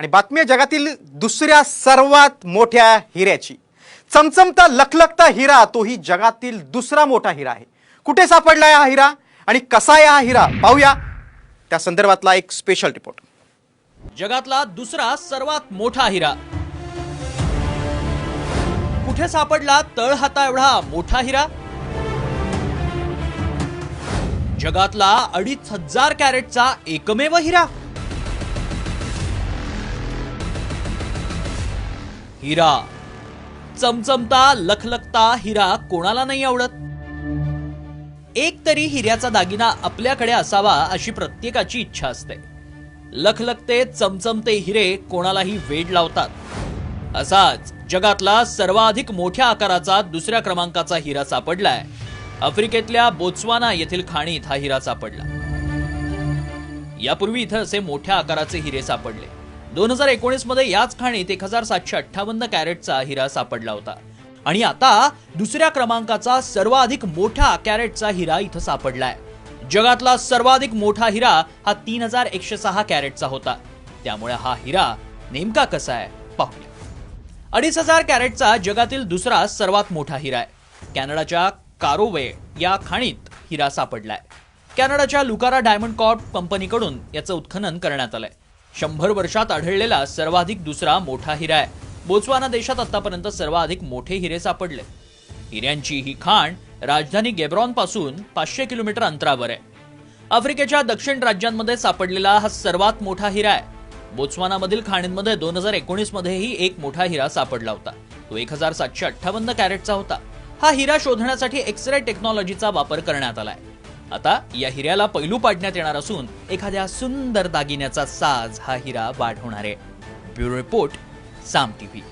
आणि बातमी जगातील दुसऱ्या सर्वात मोठ्या हिऱ्याची. चमचमता लखलखता हिरा तोही जगातील दुसरा मोठा हिरा आहे. कुठे सापडला हा हिरा आणि कसा आहे हा हिरा? पाहूया. त्या संदर्भातला एक स्पेशल रिपोर्ट जगातला दुसरा सर्वात मोठा हिरा. कुठे सापडला तळहाता एवढा मोठा हिरा? जगातला अडीच हजार कॅरेटचा एकमेव हिरा. हिरा. चमचमता लखलखता हिरा कोणाला नाही आवडत? एक तरी हिऱ्याचा दागिना आपल्याकडे असावा अशी प्रत्येकाची इच्छा असते. लखलखते चमचमते हिरे कोणालाही वेड लावतात. असाच जगातला सर्वाधिक मोठ्या आकाराचा दुसऱ्या क्रमांकाचा हिरा सापडलाय. आफ्रिकेतल्या बोत्स्वाना येथील खाणीत हा हिरा सापडला. यापूर्वी इथं असे मोठ्या आकाराचे हिरे सापडले. दोन हजार एकोणीसमध्ये याच खाणीत एक हजार सातशे अठ्ठावन्न कॅरेटचा हिरा सापडला होता. आणि आता दुसऱ्या क्रमांकाचा सर्वाधिक मोठा कॅरेटचा हिरा इथं सापडलाय. जगातला सर्वाधिक मोठा हिरा हा तीन हजार एकशे सहा कॅरेटचा होता. त्यामुळे हा हिरा नेमका कसा आहे? पाहूया. अडीच हजार कॅरेटचा जगातील दुसरा सर्वात मोठा हिरा आहे. कॅनडाच्या कारोवे या खाणीत हिरा सापडलाय. कॅनडाच्या लुकारा डायमंड कॉर्प कंपनीकडून याचं उत्खनन करण्यात आलंय. शंभर वर्षात आढळलेला सर्वाधिक दुसरा मोठा हिरा आहे. बोत्सवाना देशात आतापर्यंत सर्वाधिक मोठे हिरे सापडले. हिऱ्यांची ही खाण राजधानी गेब्रॉनपासून पाचशे किलोमीटर अंतरावर आहे. आफ्रिकेच्या दक्षिण राज्यांमध्ये सापडलेला हा सर्वात मोठा हिरा आहे. बोत्सवानामधील खाणींमध्ये दोन हजार एकोणीस मध्येही एक मोठा हिरा सापडला होता. तो एक हजार सातशे अठ्ठावन्न कॅरेटचा होता. हा हिरा शोधण्यासाठी एक्स रे टेक्नॉलॉजीचा वापर करण्यात आलाय आता या हिऱ्याला पैलू पाडण्यात येणार असून एखाद्या सुंदर दागिन्याचा साज हा हिरा वाढवणार. आहे ब्युरो रिपोर्ट साम टीव्ही.